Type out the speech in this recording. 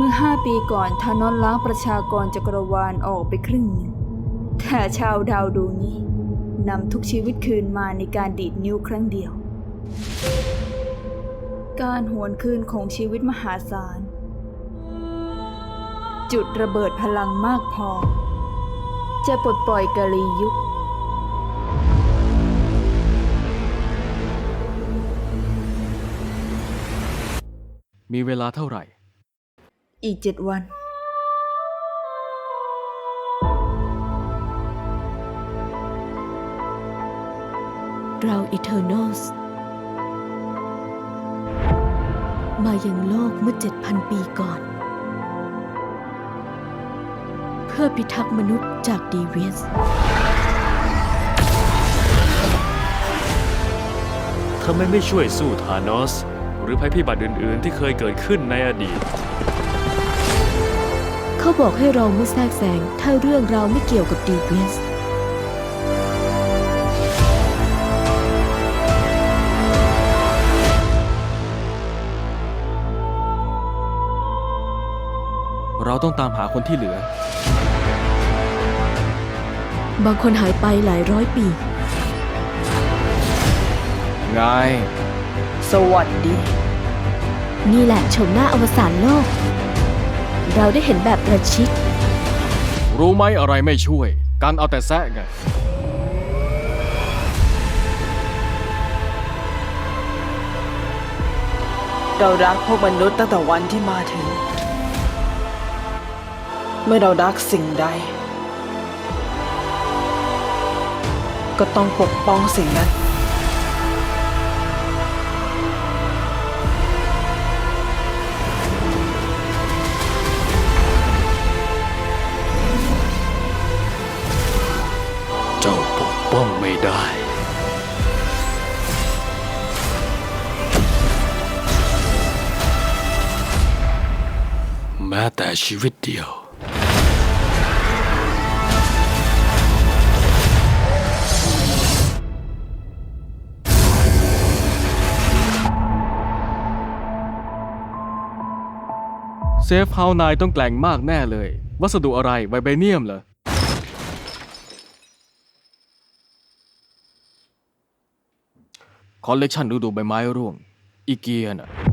เมื่อห้าปีก่อนธานอสล้างประชากรจักรวาลออกไปครึ่งหนึ่งแต่ชาวดาวดวงนี้นำทุกชีวิตคืนมาในการดีดนิ้วครั้งเดียว การหวนคืนของชีวิตมหาศาล จุดระเบิดพลังมากพอ จะปลดปล่อยกาลียุคมีเวลาเท่าไหร่ อีกเจ็ดวัน เราอีเทอร์นอสมายังโลกเมื่อ 7,000 ปีก่อน เพื่อพิทักษ์มนุษย์จากดีเวียสทำไมไม่ช่วยสู้ธานอส หรือภัยพิบัติอื่น ๆ ที่เคยเกิดขึ้นในอดีต เขาบอกให้เราไม่แทรกแซงถ้าเรื่องเราวไม่เกี่ยวกับดีเวียสเราต้องตามหาคนที่เหลือ บางคนหายไปหลายร้อยปี ไง สวัสดี นี่แหละชมหน้าอวสานโลก เราได้เห็นแบบประชิด รู้ไหมอะไรไม่ช่วย การเอาแต่แซะไง เรารักพวกมนุษย์ตั้งแต่วันที่มาถึง เมื่อเรารักสิ่งใด ก็ต้องปกป้องสิ่งนั้น แม้แต่ชีวิตเดียว เซฟเฮาส์นายต้องแกล่งมากแน่เลย วัสดุอะไรไวเบเนียมเหรอ คอลเลกชันฤดูใบไม้ร่วง อีเกียน่ะ